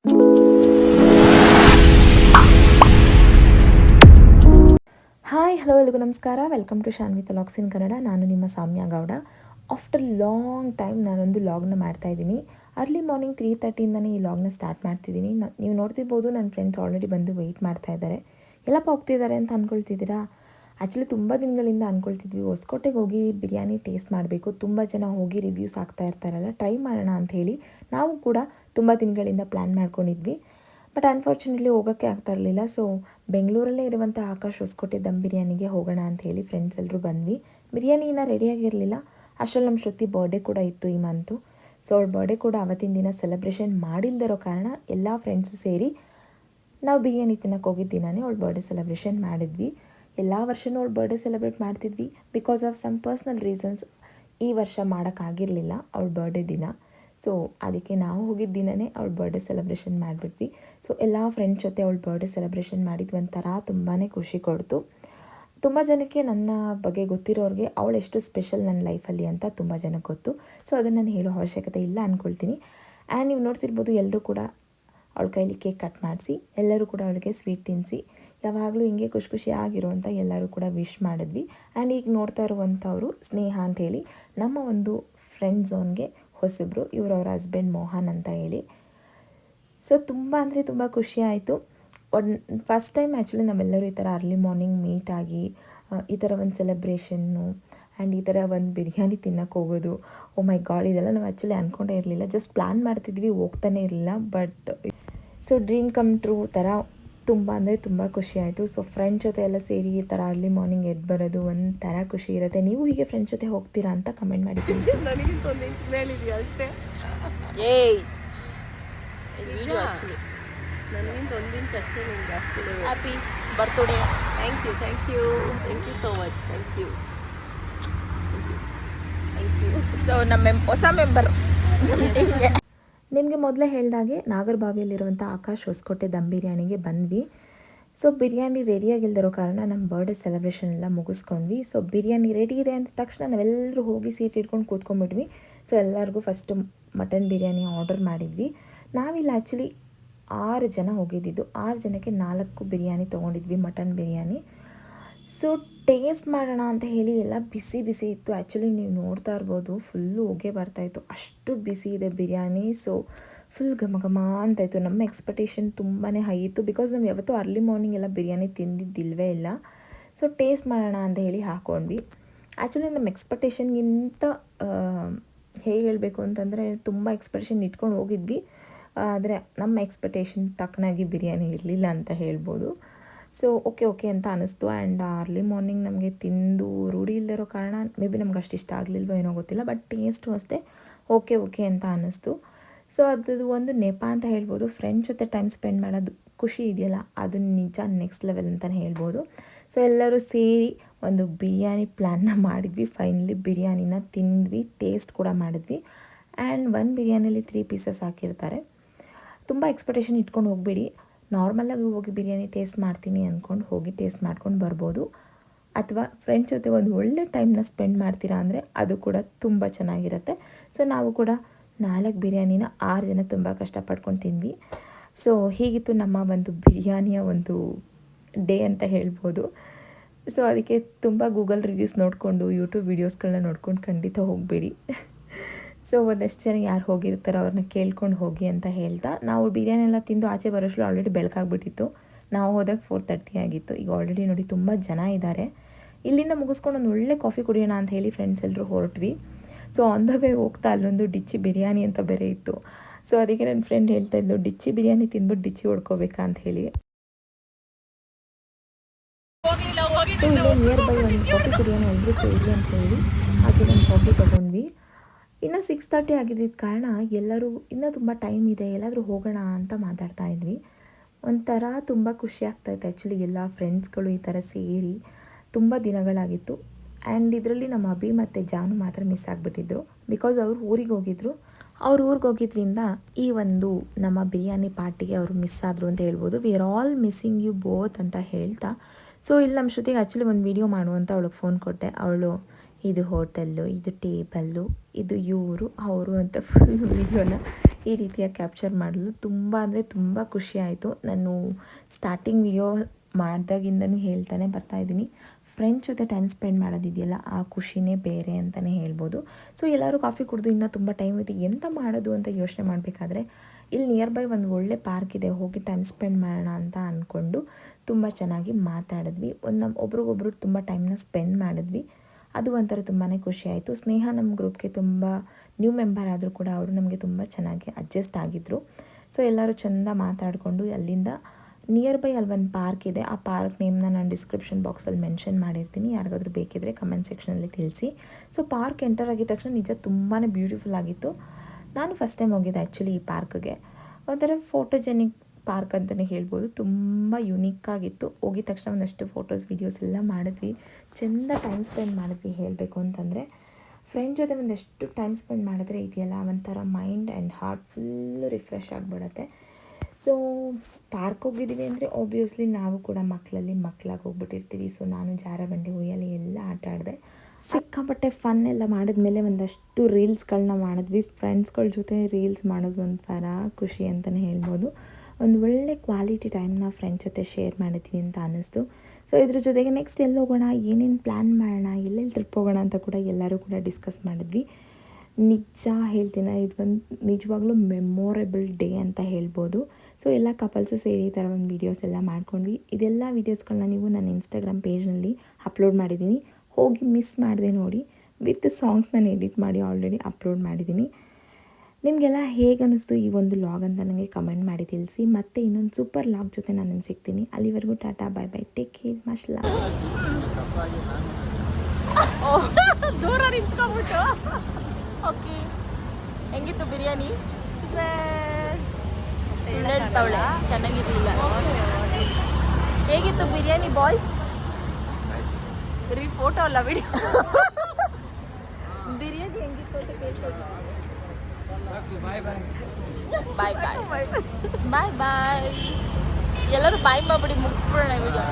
Hi hello ಎಲ್ಲಿಗೂ ನಮಸ್ಕಾರ. Welcome to Shanvi logs in Kannada ನಾನು ನಿಮ್ಮ ಸಾಮ್ಯ ಗೌಡ. ಆಫ್ಟರ್ ಲಾಂಗ್ ಟೈಮ್ ನಾನೊಂದು ಲಾಗ್ನ ಮಾಡ್ತಾ ಇದ್ದೀನಿ. ಅರ್ಲಿ ಮಾರ್ನಿಂಗ್ ತ್ರೀ ತರ್ಟಿಯಿಂದನೇ ಈ ಲಾಗ್ನ ಸ್ಟಾರ್ಟ್ ಮಾಡ್ತಿದ್ದೀನಿ. ನೀವು ನೋಡ್ತಿರ್ಬೋದು ನನ್ನ ಫ್ರೆಂಡ್ಸ್ ಆಲ್ರೆಡಿ ಬಂದು ವೆಯ್ಟ್ ಮಾಡ್ತಾ ಇದ್ದಾರೆ. ಎಲ್ಲಪ್ಪ ಹೋಗ್ತಿದ್ದಾರೆ ಅಂತ ಅಂದ್ಕೊಳ್ತಿದ್ದೀರಾ ಆ್ಯಕ್ಚುಲಿ ತುಂಬ ದಿನಗಳಿಂದ ಅಂದ್ಕೊಳ್ತಿದ್ವಿ, ಹೊಸಕೋಟೆಗೆ ಹೋಗಿ ಬಿರಿಯಾನಿ ಟೇಸ್ಟ್ ಮಾಡಬೇಕು. ತುಂಬ ಜನ ಹೋಗಿ ರಿವ್ಯೂಸ್ ಆಗ್ತಾ ಇರ್ತಾರಲ್ಲ, ಟ್ರೈ ಮಾಡೋಣ ಹೇಳಿ ನಾವು ಕೂಡ ತುಂಬ ದಿನಗಳಿಂದ ಪ್ಲ್ಯಾನ್ ಮಾಡ್ಕೊಂಡಿದ್ವಿ. ಬಟ್ ಅನ್ಫಾರ್ಚುನೇಟ್ಲಿ ಹೋಗೋಕ್ಕೆ ಆಗ್ತಾ ಇರಲಿಲ್ಲ. ಸೊ, ಬೆಂಗಳೂರಲ್ಲೇ ಇರುವಂಥ ಆಕಾಶ್ ಹೊಸಕೋಟೆ ದಮ್ ಬಿರಿಯಾನಿಗೆ ಹೋಗೋಣ ಅಂತ ಹೇಳಿ ಫ್ರೆಂಡ್ಸ್ ಎಲ್ಲರೂ ಬಂದ್ವಿ. ಬಿರಿಯಾನಿ ಇನ್ನೂ ರೆಡಿಯಾಗಿರಲಿಲ್ಲ ಅಷ್ಟರಲ್ಲಿ ನಮ್ಮ ಶ್ರುತಿ ಬರ್ಡೇ ಕೂಡ ಇತ್ತು ಈ ಮಂತು ಸೊ ಅವ್ರ ಬರ್ಡೇ ಕೂಡ ಅವತ್ತಿನ ದಿನ ಸೆಲೆಬ್ರೇಷನ್ ಮಾಡಿಲ್ದಿರೋ ಕಾರಣ ಎಲ್ಲ ಫ್ರೆಂಡ್ಸು ಸೇರಿ ನಾವು ಬಿರಿಯಾನಿ ತಿನ್ನಕ್ಕೆ ಹೋಗಿದ್ದ ದಿನಾನೇ ಅವಳ ಬರ್ಡೇ ಸೆಲೆಬ್ರೇಷನ್ ಮಾಡಿದ್ವಿ. ಎಲ್ಲ ವರ್ಷನೂ ಅವಳು ಬರ್ಡೇ ಸೆಲೆಬ್ರೇಟ್ ಮಾಡ್ತಿದ್ವಿ because of some personal reasons ಈ ವರ್ಷ ಮಾಡೋಕ್ಕಾಗಿರಲಿಲ್ಲ ಅವಳ ಬರ್ಡೇ ದಿನ. ಸೊ ಅದಕ್ಕೆ ನಾವು ಹೋಗಿದ್ದ ದಿನವೇ ಅವಳ ಬರ್ಡೇ ಸೆಲೆಬ್ರೇಷನ್ ಮಾಡಿಬಿಟ್ವಿ. ಸೊ ಎಲ್ಲ ಫ್ರೆಂಡ್ಸ್ ಜೊತೆ ಅವಳ ಬರ್ಡೇ ಸೆಲೆಬ್ರೇಷನ್ ಮಾಡಿದ್ವಿ ಒಂಥರ ತುಂಬಾ ಖುಷಿ ಕೊಡ್ತು. ತುಂಬ ಜನಕ್ಕೆ ನನ್ನ ಬಗ್ಗೆ ಗೊತ್ತಿರೋರಿಗೆ ಅವಳು ಎಷ್ಟು ಸ್ಪೆಷಲ್ ನನ್ನ ಲೈಫಲ್ಲಿ ಅಂತ ತುಂಬ ಜನಕ್ಕೆ ಗೊತ್ತು. ಸೊ ಅದನ್ನು ನಾನು ಹೇಳೋ ಅವಶ್ಯಕತೆ ಇಲ್ಲ ಅಂದ್ಕೊಳ್ತೀನಿ ಆ್ಯಂಡ್ ನೀವು ನೋಡ್ತಿರ್ಬೋದು ಎಲ್ಲರೂ ಕೂಡ ಅವಳ ಕೈಲಿ ಕೇಕ್ ಕಟ್ ಮಾಡಿಸಿ, ಎಲ್ಲರೂ ಕೂಡ ಅವಳಿಗೆ ಸ್ವೀಟ್ ತಿನ್ನಿಸಿ, ಯಾವಾಗಲೂ ಹಿಂಗೆ ಖುಷಿ ಖುಷಿಯಾಗಿರುವಂಥ ಎಲ್ಲರೂ ಕೂಡ ವಿಶ್ ಮಾಡಿದ್ವಿ. ಆ್ಯಂಡ್ ಈಗ ನೋಡ್ತಾ ಇರುವಂಥವ್ರು ಸ್ನೇಹ ಅಂಥೇಳಿ ನಮ್ಮ ಒಂದು ಫ್ರೆಂಡ್ ಝೋನ್ಗೆ ಹೊಸಬ್ರು, ಇವರು ಅವ್ರ ಹಸ್ಬೆಂಡ್ ಮೋಹನ್ ಅಂತ ಹೇಳಿ. ಸೊ, ತುಂಬ ಅಂದರೆ ತುಂಬ ಖುಷಿ ಆಯಿತು. ಒಂದು ಫಸ್ಟ್ ಟೈಮ್ ಆ್ಯಕ್ಚುಲಿ ನಾವೆಲ್ಲರೂ ಈ ಥರ ಅರ್ಲಿ ಮಾರ್ನಿಂಗ್ ಮೀಟ್ ಆಗಿ ಈ ಥರ ಒಂದು ಸೆಲೆಬ್ರೇಷನ್ನು, ಆ್ಯಂಡ್ ಈ ಥರ ಒಂದು ಬಿರಿಯಾನಿ ತಿನ್ನಕ್ಕೆ ಹೋಗೋದು, ಓ ಮೈ ಗಾಡ್, ಇದೆಲ್ಲ ನಾವು ಆ್ಯಕ್ಚುಲಿ ಅಂದ್ಕೊಂಡೇ ಇರಲಿಲ್ಲ. ಜಸ್ಟ್ ಪ್ಲ್ಯಾನ್ ಮಾಡ್ತಿದ್ವಿ, ಹೋಗ್ತಾನೆ ಇರಲಿಲ್ಲ, but so dream come true ಥರ ತುಂಬ ಅಂದರೆ ತುಂಬ ಖುಷಿ ಆಯಿತು. ಸೊ ಫ್ರೆಂಡ್ಸ್ ಜೊತೆ ಎಲ್ಲ ಸೇರಿ ಈ ಥರ ಅರ್ಲಿ ಮಾರ್ನಿಂಗ್ ಎದ್ದು ಬರೋದು ಒಂಥರ ಖುಷಿ ಇರುತ್ತೆ. ನೀವು ಹೀಗೆ ಫ್ರೆಂಡ್ಸ್ ಜೊತೆ ಹೋಗ್ತೀರಾ ಅಂತ ಕಮೆಂಟ್ ಮಾಡಿ ನನಗಿಂತ ಒಂದು ಇಂಚ್ ಅಷ್ಟೇ? ನಿಮ್ಗೆ ಜಾಸ್ತಿ happy birthday thank you thank you thank you so much thank you thank you so ನಮ್ಮ ಹೊಸ ಮೆಂಬರ್ ನಿಮಗೆ ಮೊದಲೇ ಹೇಳಿದಾಗೆ ನಾಗರಬಾವಿಯಲ್ಲಿರುವಂಥ ಆಕಾಶ್ ಹೊಸಕೋಟೆ ದಮ್ ಬಿರಿಯಾನಿಗೆ ಬಂದ್ವಿ. ಸೊ ಬಿರಿಯಾನಿ ರೆಡಿಯಾಗಿಲ್ದಿರೋ ಕಾರಣ ನಮ್ಮ ಬರ್ಡೇ ಸೆಲೆಬ್ರೇಷನ್ ಎಲ್ಲ ಮುಗಿಸ್ಕೊಂಡ್ವಿ. ಸೊ ಬಿರಿಯಾನಿ ರೆಡಿ ಇದೆ ಅಂದ ತಕ್ಷಣ ನಾವೆಲ್ಲರೂ ಹೋಗಿ ಸೀಟ್ ಇಟ್ಕೊಂಡು ಕೂತ್ಕೊಂಡ್ಬಿಟ್ವಿ. ಸೊ ಎಲ್ಲರಿಗೂ ಫಸ್ಟು ಮಟನ್ ಬಿರಿಯಾನಿ ಆರ್ಡರ್ ಮಾಡಿದ್ವಿ. ನಾವಿಲ್ಲಿ ಆ್ಯಕ್ಚುಲಿ ಆರು ಜನ ಹೋಗಿದ್ದಿದ್ದು. ಆರು ಜನಕ್ಕೆ ನಾಲ್ಕು ಬಿರಿಯಾನಿ ತೊಗೊಂಡಿದ್ವಿ ಮಟನ್ ಬಿರಿಯಾನಿ. ಸೊ ಟೇಸ್ಟ್ ಮಾಡೋಣ ಅಂತ ಹೇಳಿ ಎಲ್ಲ ಬಿಸಿ ಬಿಸಿ ಇತ್ತು. ಆ್ಯಕ್ಚುಲಿ ನೀವು ನೋಡ್ತಾ ಇರ್ಬೋದು ಫುಲ್ಲು ಹೊಗೆ ಬರ್ತಾಯಿತ್ತು ಅಷ್ಟು ಬಿಸಿ ಇದೆ ಬಿರಿಯಾನಿ. ಸೊ ಫುಲ್ ಘಮ ಘಮ ಅಂತ ಇತ್ತು. ನಮ್ಮ ಎಕ್ಸ್ಪೆಕ್ಟೇಷನ್ ತುಂಬಾ ಹೈ ಇತ್ತು. ಬಿಕಾಸ್ ನಾವು ಯಾವತ್ತೂ ಅರ್ಲಿ ಮಾರ್ನಿಂಗ್ ಎಲ್ಲ ಬಿರಿಯಾನಿ ತಿಂದಿದ್ದಿಲ್ವೇ ಇಲ್ಲ. ಸೊ ಟೇಸ್ಟ್ ಮಾಡೋಣ ಅಂತ ಹೇಳಿ ಹಾಕ್ಕೊಂಡ್ವಿ ಆ್ಯಕ್ಚುಲಿ ನಮ್ಮ ಎಕ್ಸ್ಪೆಕ್ಟೇಷನ್ಗಿಂತ ಹೇಗೆ ಹೇಳಬೇಕು ಅಂತಂದರೆ ತುಂಬ ಎಕ್ಸ್ಪೆಕ್ಟೇಷನ್ ಇಟ್ಕೊಂಡು ಹೋಗಿದ್ವಿ. ಆದರೆ ನಮ್ಮ ಎಕ್ಸ್ಪೆಕ್ಟೇಷನ್ ತಕ್ಕನಾಗಿ ಬಿರಿಯಾನಿ ಇರಲಿಲ್ಲ ಅಂತ ಹೇಳ್ಬೋದು. ಸೊ ಓಕೆ ಓಕೆ ಅಂತ ಅನ್ನಿಸ್ತು ಆ್ಯಂಡ್ ಅರ್ಲಿ ಮಾರ್ನಿಂಗ್ ನಮಗೆ ತಿಂದು ರೂಢಿ ಇಲ್ಲದಿರೋ ಕಾರಣ ಮೇ ಬಿ ನಮ್ಗೆ ಅಷ್ಟು ಇಷ್ಟ ಆಗಲಿಲ್ವೋ ಏನೋ ಗೊತ್ತಿಲ್ಲ ಬಟ್ ಟೇಸ್ಟು ಅಷ್ಟೇ ಓಕೆ ಓಕೆ ಅಂತ ಅನ್ನಿಸ್ತು ಸೊ ಅದು ಒಂದು ನೆಪ ಅಂತ ಹೇಳ್ಬೋದು. ಫ್ರೆಂಡ್ಸ್ ಜೊತೆ ಟೈಮ್ ಸ್ಪೆಂಡ್ ಮಾಡೋದು ಖುಷಿ ಇದೆಯಲ್ಲ, ಅದು ನಿಜ ನೆಕ್ಸ್ಟ್ ಲೆವೆಲ್ ಅಂತಲೇ ಹೇಳ್ಬೋದು. ಸೊ ಎಲ್ಲರೂ ಸೇರಿ ಒಂದು ಬಿರಿಯಾನಿ ಪ್ಲ್ಯಾನ್ನ ಮಾಡಿದ್ವಿ. ಫೈನಲಿ ಬಿರಿಯಾನಿನ ತಿಂದ್ವಿ ಟೇಸ್ಟ್ ಕೂಡ ಮಾಡಿದ್ವಿ. ಆ್ಯಂಡ್ ಒಂದು ಬಿರಿಯಾನಿಯಲ್ಲಿ ತ್ರೀ ಪೀಸಸ್ ಹಾಕಿರ್ತಾರೆ. ತುಂಬ ಎಕ್ಸ್ಪೆಕ್ಟೇಷನ್ ಇಟ್ಕೊಂಡು ಹೋಗಬೇಡಿ. ನಾರ್ಮಲಾಗಿ ಹೋಗಿ ಬಿರಿಯಾನಿ ಟೇಸ್ಟ್ ಮಾಡ್ತೀನಿ ಅಂದ್ಕೊಂಡು ಹೋಗಿ ಟೇಸ್ಟ್ ಮಾಡ್ಕೊಂಡು ಬರ್ಬೋದು. ಅಥವಾ ಫ್ರೆಂಡ್ಸ್ ಜೊತೆ ಒಂದು ಒಳ್ಳೆ ಟೈಮ್ನ ಸ್ಪೆಂಡ್ ಮಾಡ್ತೀರಾ ಅಂದರೆ ಅದು ಕೂಡ ತುಂಬ ಚೆನ್ನಾಗಿರುತ್ತೆ. ಸೊ ನಾವು ಕೂಡ ನಾಲ್ಕು ಬಿರಿಯಾನಿನ ಆರು ಜನ ತುಂಬ ಕಷ್ಟಪಡ್ಕೊಂಡು ತಿಂದ್ವಿ. ಸೊ ಹೀಗಿತ್ತು ನಮ್ಮ ಒಂದು ಬಿರಿಯಾನಿಯ ಒಂದು ಡೇ ಅಂತ ಹೇಳ್ಬೋದು. ಸೊ ಅದಕ್ಕೆ ತುಂಬ ಗೂಗಲ್ ರಿವ್ಯೂಸ್ ನೋಡಿಕೊಂಡು ಯೂಟ್ಯೂಬ್ ವೀಡಿಯೋಸ್ಗಳನ್ನ ನೋಡ್ಕೊಂಡು ಖಂಡಿತ ಹೋಗಬೇಡಿ. ಸೊ ಒಂದಷ್ಟು ಜನ ಯಾರು ಹೋಗಿರ್ತಾರೋ ಅವ್ರನ್ನ ಕೇಳ್ಕೊಂಡು ಹೋಗಿ ಅಂತ ಹೇಳ್ತಾ, ನಾವು ಬಿರಿಯಾನಿ ಎಲ್ಲ ತಿಂದು ಆಚೆ ಬರೋಷ್ಟು ಆಲ್ರೆಡಿ ಬೆಳಕಾಗ್ಬಿಟ್ಟಿತ್ತು. ನಾವು ಹೋದಾಗ ಫೋರ್ ತರ್ಟಿ ಆಗಿತ್ತು. ಈಗ ಆಲ್ರೆಡಿ ನೋಡಿ ತುಂಬ ಜನ ಇದ್ದಾರೆ ಇಲ್ಲಿಂದ ಮುಗಿಸ್ಕೊಂಡು ಒಂದು ಒಳ್ಳೆ ಕಾಫಿ ಕುಡಿಯೋಣ ಅಂತ ಹೇಳಿ ಫ್ರೆಂಡ್ಸ್ ಎಲ್ಲರೂ ಹೊರಟ್ವಿ. ಸೊ ಆನ್ ದ ವೇ ಹೋಗ್ತಾ ಅಲ್ಲೊಂದು ಡಿಚ್ಚಿ ಬಿರಿಯಾನಿ ಅಂತ ಬೇರೆ ಇತ್ತು. ಸೊ ಅದಕ್ಕೆ ನನ್ನ ಫ್ರೆಂಡ್ ಹೇಳ್ತಾ ಇದ್ಲು, ಡಿಚ್ಚಿ ಬಿರಿಯಾನಿ ತಿಂದ್ಬಿಟ್ಟು ಡಿಚ್ಚಿ ಹೊಡ್ಕೋಬೇಕಾ ಅಂತ ಹೇಳಿ. ಸೊ ಇಲ್ಲೇ ನಿಯರ್ ಬೈ ಒಂದು ಕಾಫಿ ಕುಡಿಯೋಣ ಎಲ್ಲರೂ ಸೇರಿ ಅಂತ ಹೇಳಿ, ಹಾಗೆ ನಾನು ಕಾಫಿ ತೊಗೊಂಡ್ವಿ. ಇನ್ನು ಸಿಕ್ಸ್ ತರ್ಟಿ ಆಗಿದ್ದಿದ್ದ ಕಾರಣ ಎಲ್ಲರೂ ಇನ್ನೂ ತುಂಬ ಟೈಮ್ ಇದೆ, ಎಲ್ಲಾದರೂ ಹೋಗೋಣ ಅಂತ ಮಾತಾಡ್ತಾ ಇದ್ವಿ. ಒಂಥರ ತುಂಬ ಖುಷಿ ಆಗ್ತಾಯಿತ್ತು ಆ್ಯಕ್ಚುಲಿ ಎಲ್ಲ ಫ್ರೆಂಡ್ಸ್ಗಳು ಈ ಥರ ಸೇರಿ ತುಂಬ ದಿನಗಳಾಗಿತ್ತು. ಆ್ಯಂಡ್ ಇದರಲ್ಲಿ ನಮ್ಮ ಅಭಿ ಮತ್ತು ಜಾನು ಮಾತ್ರ ಮಿಸ್ ಆಗಿಬಿಟ್ಟಿದ್ರು. ಬಿಕಾಸ್ ಅವರು ಊರಿಗೆ ಹೋಗಿದ್ರು. ಅವ್ರ ಊರಿಗೆ ಹೋಗಿದ್ರಿಂದ ಈ ಒಂದು ನಮ್ಮ ಬಿರಿಯಾನಿ ಪಾರ್ಟಿಗೆ ಅವರು ಮಿಸ್ ಆದರು ಅಂತ ಹೇಳ್ಬೋದು. We are all missing you both ಅಂತ ಹೇಳ್ತಾ. ಸೊ ಇಲ್ಲಿ ನಮ್ಮ ಶ್ರುತಿಗೆ ಆ್ಯಕ್ಚುಲಿ ಒಂದು ವೀಡಿಯೋ ಮಾಡು ಅಂತ ಅವಳಿಗೆ ಫೋನ್ ಕೊಟ್ಟೆ. ಅವಳು ಇದು ಹೋಟೆಲ್ಲು, ಇದು ಟೇಬಲ್ಲು, ಇದು ಇವರು, ಅವರು ಅಂತ ಫುಲ್ ವೀಡಿಯೋನ ಈ ರೀತಿಯಾಗಿ ಕ್ಯಾಪ್ಚರ್ ಮಾಡಲು ತುಂಬ ಅಂದರೆ ತುಂಬ ಖುಷಿ ಆಯಿತು. ನಾನು ಸ್ಟಾರ್ಟಿಂಗ್ ವಿಡಿಯೋ ಮಾಡಿದಾಗಿಂದನೂ ಹೇಳ್ತಾನೆ ಬರ್ತಾಯಿದ್ದೀನಿ ಫ್ರೆಂಡ್ಸ್ ಜೊತೆ ಟೈಮ್ ಸ್ಪೆಂಡ್ ಮಾಡೋದಿದೆಯಲ್ಲ, ಆ ಖುಷಿನೇ ಬೇರೆ ಅಂತಲೇ ಹೇಳ್ಬೋದು. ಸೊ ಎಲ್ಲರೂ ಕಾಫಿ ಕುಡಿದು ಇನ್ನೂ ತುಂಬ ಟೈಮ್ ಇದೆ ಎಂತ ಮಾಡೋದು ಅಂತ ಯೋಚನೆ ಮಾಡಬೇಕಾದ್ರೆ, ಇಲ್ಲಿ ನಿಯರ್ ಬೈ ಒಂದು ಒಳ್ಳೆ ಪಾರ್ಕ್ ಇದೆ, ಹೋಗಿ ಟೈಮ್ ಸ್ಪೆಂಡ್ ಮಾಡೋಣ ಅಂತ ಅಂದ್ಕೊಂಡು ತುಂಬ ಚೆನ್ನಾಗಿ ಮಾತಾಡಿದ್ವಿ. ಒಂದು ನಮ್ಮ ಒಬ್ರಿಗೊಬ್ರು ತುಂಬ ಟೈಮ್ನ ಸ್ಪೆಂಡ್ ಮಾಡಿದ್ವಿ. ಅದು ಒಂಥರ ತುಂಬಾ ಖುಷಿ ಆಯಿತು. ಸ್ನೇಹ ನಮ್ಮ ಗ್ರೂಪ್ಗೆ ತುಂಬ ನ್ಯೂ ಮೆಂಬರ್ ಆದರೂ ಕೂಡ ಅವರು ನಮಗೆ ತುಂಬ ಚೆನ್ನಾಗಿ ಅಡ್ಜಸ್ಟ್ ಆಗಿದ್ದರು ಸೊ ಎಲ್ಲರೂ ಚೆಂದ ಮಾತಾಡಿಕೊಂಡು ಅಲ್ಲಿಂದ ನಿಯರ್ ಬೈ ಅಲ್ಲಿ ಒಂದು ಪಾರ್ಕ್ ಇದೆ. ಆ ಪಾರ್ಕ್ ನೇಮ್ನ ನಾನು ಡಿಸ್ಕ್ರಿಪ್ಷನ್ ಬಾಕ್ಸಲ್ಲಿ ಮೆನ್ಷನ್ ಮಾಡಿರ್ತೀನಿ. ಯಾರಿಗಾದ್ರೂ ಬೇಕಿದ್ರೆ ಕಮೆಂಟ್ ಸೆಕ್ಷನಲ್ಲಿ ತಿಳಿಸಿ. ಸೊ ಪಾರ್ಕ್ ಎಂಟರ್ ಆಗಿದ ತಕ್ಷಣ ನಿಜ ತುಂಬಾ ಬ್ಯೂಟಿಫುಲ್ ಆಗಿತ್ತು. ನಾನು ಫಸ್ಟ್ ಟೈಮ್ ಹೋಗಿದ್ದೆ ಆ್ಯಕ್ಚುಲಿ ಈ ಪಾರ್ಕ್ಗೆ ಒಂಥರ ಫೋಟೋಜೆನಿಕ್ ಪಾರ್ಕ್ ಅಂತಲೇ ಹೇಳ್ಬೋದು. ತುಂಬ ಯುನೀಕ್ ಆಗಿತ್ತು. ಹೋಗಿದ ತಕ್ಷಣ ಒಂದಷ್ಟು ಫೋಟೋಸ್ ವೀಡಿಯೋಸ್ ಎಲ್ಲ ಮಾಡಿದ್ವಿ. ಚೆಂದ ಟೈಮ್ ಸ್ಪೆಂಡ್ ಮಾಡಿದ್ವಿ ಹೇಳಬೇಕು ಅಂತಂದರೆ. ಫ್ರೆಂಡ್ ಜೊತೆ ಒಂದಷ್ಟು ಟೈಮ್ ಸ್ಪೆಂಡ್ ಮಾಡಿದ್ರೆ ಇದೆಯಲ್ಲ? ಒಂಥರ mind and heart full refresh ಆಗಿಬಿಡತ್ತೆ. ಸೊ ಪಾರ್ಕ್ ಹೋಗಿದ್ದೀವಿ ಅಂದರೆ ಆಬ್ವಿಯಸ್ಲಿ ನಾವು ಕೂಡ ಮಕ್ಕಳಲ್ಲಿ ಮಕ್ಕಳಾಗಿ ಹೋಗ್ಬಿಟ್ಟಿರ್ತೀವಿ. ಸೊ ನಾನು ಜಾರಬಂಡಿ ಹುಯ್ಯಲ್ಲಿ ಎಲ್ಲ ಆಟ ಆಡಿದೆ. ಸಿಕ್ಕಾಪಟ್ಟೆ ಫನ್ ಎಲ್ಲ ಮಾಡಿದ್ಮೇಲೆ ಒಂದಷ್ಟು ರೀಲ್ಸ್ಗಳನ್ನ ಮಾಡಿದ್ವಿ. ಫ್ರೆಂಡ್ಸ್ಗಳ ಜೊತೆ ರೀಲ್ಸ್ ಮಾಡೋದು ಒಂಥರ ಖುಷಿ ಅಂತಲೇ ಹೇಳ್ಬೋದು. ಒಂದು ಒಳ್ಳೆ ಕ್ವಾಲಿಟಿ ಟೈಮ್ನ ಫ್ರೆಂಡ್ ಜೊತೆ ಶೇರ್ ಮಾಡಿದ್ದೀನಿ ಅಂತ ಅನ್ನಿಸ್ತು. ಸೊ ಇದ್ರ ಜೊತೆಗೆ ನೆಕ್ಸ್ಟ್ ಎಲ್ಲಿ ಹೋಗೋಣ, ಏನೇನು ಪ್ಲ್ಯಾನ್ ಮಾಡೋಣ ಎಲ್ಲೆಲ್ಲಿ ಟ್ರಿಪ್ ಹೋಗೋಣ ಅಂತ ಕೂಡ ಎಲ್ಲರೂ ಕೂಡ ಡಿಸ್ಕಸ್ ಮಾಡಿದ್ವಿ. ನಿಜ ಹೇಳ್ತೀನಿ, ಇದು ಒಂದು ನಿಜವಾಗ್ಲೂ ಮೆಮೊರೇಬಲ್ ಡೇ ಅಂತ ಹೇಳ್ಬೋದು. ಸೊ ಎಲ್ಲ ಕಪಲ್ಸು ಸೇರಿ ಈ ಥರ ಒಂದು ವೀಡಿಯೋಸ್ ಎಲ್ಲ ಮಾಡ್ಕೊಂಡ್ವಿ. ಇದೆಲ್ಲ ವೀಡಿಯೋಸ್ಗಳನ್ನ ನೀವು ನನ್ನ ಇನ್ಸ್ಟಾಗ್ರಾಮ್ ಪೇಜ್ನಲ್ಲಿ ಅಪ್ಲೋಡ್ ಮಾಡಿದ್ದೀನಿ ಹೋಗಿ ಮಿಸ್ ಮಾಡಿದೆ ನೋಡಿ. ವಿತ್ ಸಾಂಗ್ಸ್ ನಾನು ಎಡಿಟ್ ಮಾಡಿ ಆಲ್ರೆಡಿ ಅಪ್ಲೋಡ್ ಮಾಡಿದ್ದೀನಿ ನಿಮಗೆಲ್ಲ ಹೇಗೆ ಅನ್ನಿಸ್ತು ಈ ಒಂದು ಲಾಗ್ ಅಂತ ನನಗೆ ಕಮೆಂಟ್ ಮಾಡಿ ತಿಳಿಸಿ. ಮತ್ತೆ ಇನ್ನೊಂದು ಸೂಪರ್ ಲಾಗ್ ಜೊತೆ ನಾನು ಸಿಗ್ತೀನಿ. ಅಲ್ಲಿವರೆಗೂ tata bye bye take care ಮಶ್ಲಾ ದೂರ ನಿಂತ್ಕೊಂಡ್ಬಿಟ್ಟು. ಓಕೆ. ಹೆಂಗಿತ್ತು ಬಿರಿಯಾನಿ? ಹೇಳ್ತಾವಳೆ ಚೆನ್ನಾಗಿರ್ಲಿಲ್ಲ. ಹೇಗಿತ್ತು ಬಿರಿಯಾನಿ ಬಾಯ್ಸ್ ಬರೀ ಫೋಟೋ ಅಲ್ಲ ವಿಡಿಯೋ ಬಿರಿಯಾನಿ ಹೆಂಗಿತ್ತು ಅಂತ ಕೇಳ್ತಾ ಬಾಯ್ ಬಾಯ್ ಬಾಯ್ ಬಾಯ್ ಎಲ್ಲರೂ ಬಾಯ್ ಮಾಡ್ಬಿಡಿ ಮುಗಿಸ್ಬಿಡೋಣ ವಿಡಿಯೋ